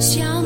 小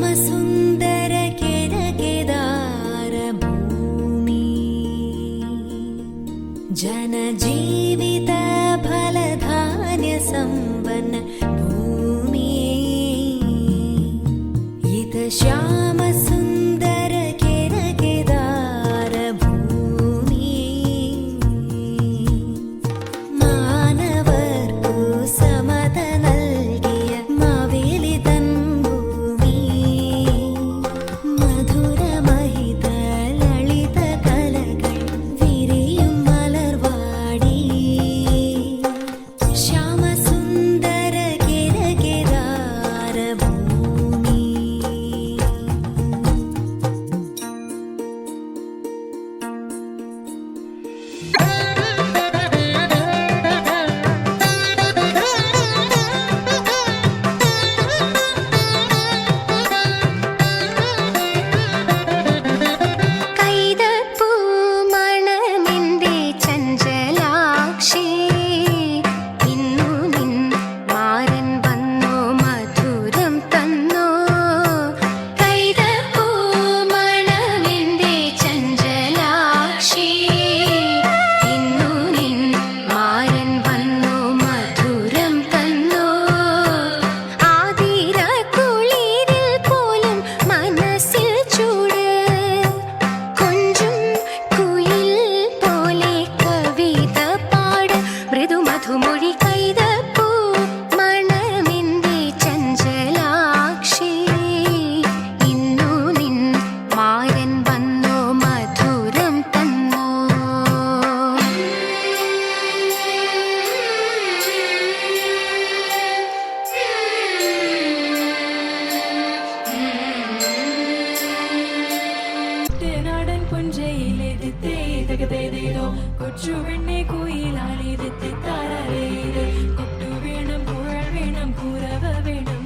ലാലിതിത്തേ തകതേതേതോ കൊച്ചു പെണ്ണെ കുയിലാലിതിത്തി താരാലേത് കൊട്ടു വേണം പുഴ വേണം പുറവ വേണം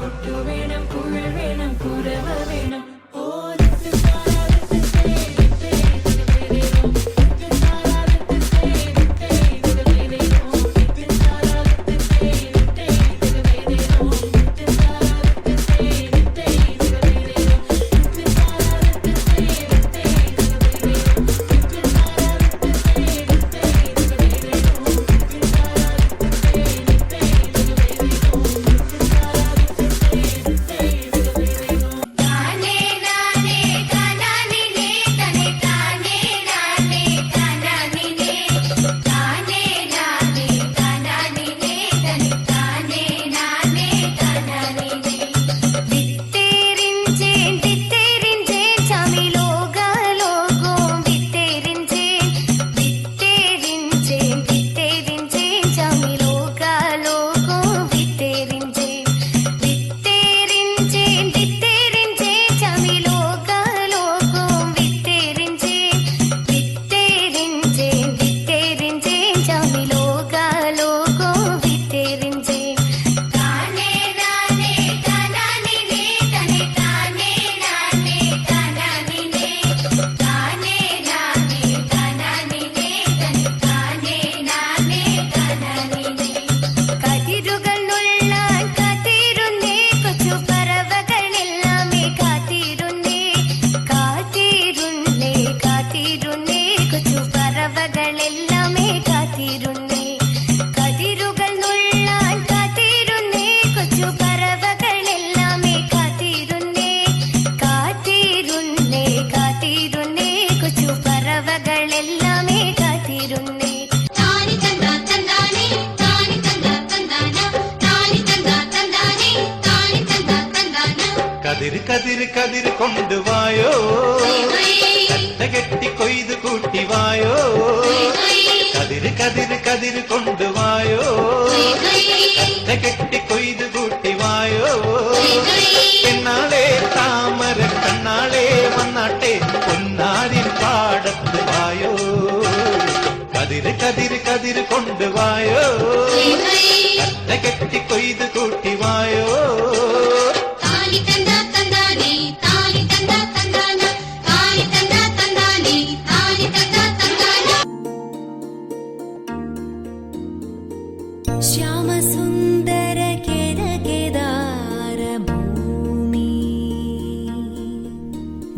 കൊട്ടു വേണം പുഴ கதிர் கதிர் கொண்டு வாயோ. கட்ட கட்டி கொய்து கூட்டி வாயோ. கதிர் கதிர் கதிர் கொண்டு வாயோ. கட்ட கட்டி கொய்து கூட்டி வாயோ. பின்னாலே தாமர கண்ணாலே மண்ணாட்டே பொன்னாரின் பாடத்து வாயோ. கதிர் கதிர் கதிர் கொண்டு வாயோ. கட்ட கட்டி கொய்து கூட்டி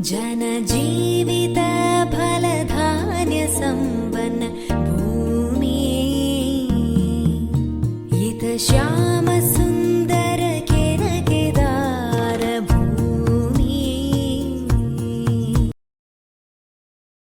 जनजीवितफलधान्यसम्पन्न भूमि। इत श्याम